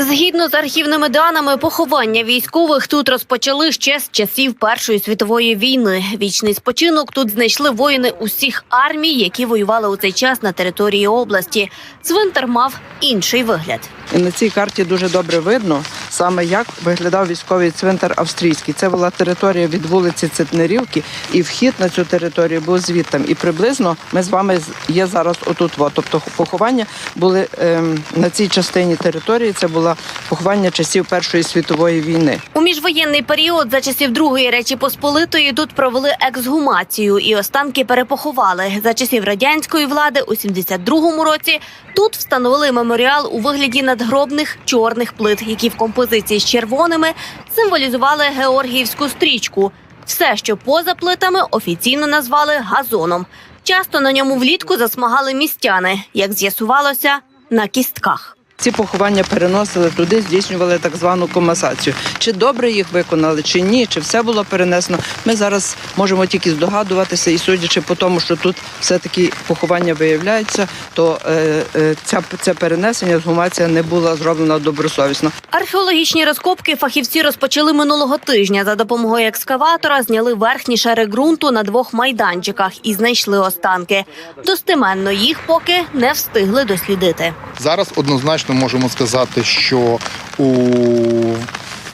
Згідно з архівними даними, поховання військових тут розпочали ще з часів Першої світової війни. Вічний спочинок тут знайшли воїни усіх армій, які воювали у цей час на території області. Цвинтар мав інший вигляд. І на цій карті дуже добре видно саме як виглядав військовий цвинтар австрійський. Це була територія від вулиці Цитнерівки, і вхід на цю територію був звідтам. І приблизно ми з вами є зараз отут. Тобто поховання були ем, на цій частині території. Це було поховання часів Першої світової війни. У міжвоєнний період за часів Другої Речі Посполитої тут провели ексгумацію і останки перепоховали. За часів радянської влади у 72-му році тут встановили меморіал у вигляді надгробних чорних плит, які в композиції з червоними символізували георгіївську стрічку. Все, що поза плитами, офіційно назвали газоном. Часто на ньому влітку засмагали містяни, як з'ясувалося, на кістках. Ці поховання переносили туди, здійснювали так звану комасацію. Чи добре їх виконали, чи ні, чи все було перенесено. Ми зараз можемо тільки здогадуватися, і судячи по тому, що тут все-таки поховання виявляється, то е, е, ця, це перенесення згумація не була зроблена добросовісно. Археологічні розкопки фахівці розпочали минулого тижня. За допомогою екскаватора зняли верхні шари ґрунту на двох майданчиках і знайшли останки. Достеменно їх поки не встигли дослідити. Зараз однозначно можемо сказати, що у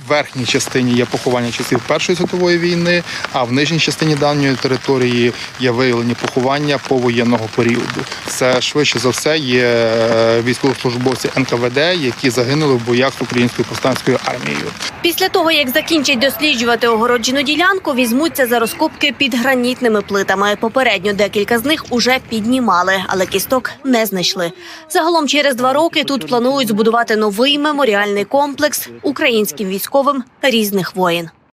верхній частині є поховання часів Першої світової війни, а в нижній частині давньої території є виявлені поховання повоєнного періоду. Це швидше за все є е, військовослужбовці НКВД, які загинули в боях з українською повстанською армією. Після того, як закінчать досліджувати огороджену ділянку, візьмуться за розкопки під гранітними плитами. Попередньо декілька з них уже піднімали, але кісток не знайшли. Загалом через два роки тут планують збудувати новий меморіальний комплекс українським військовим різних воїн.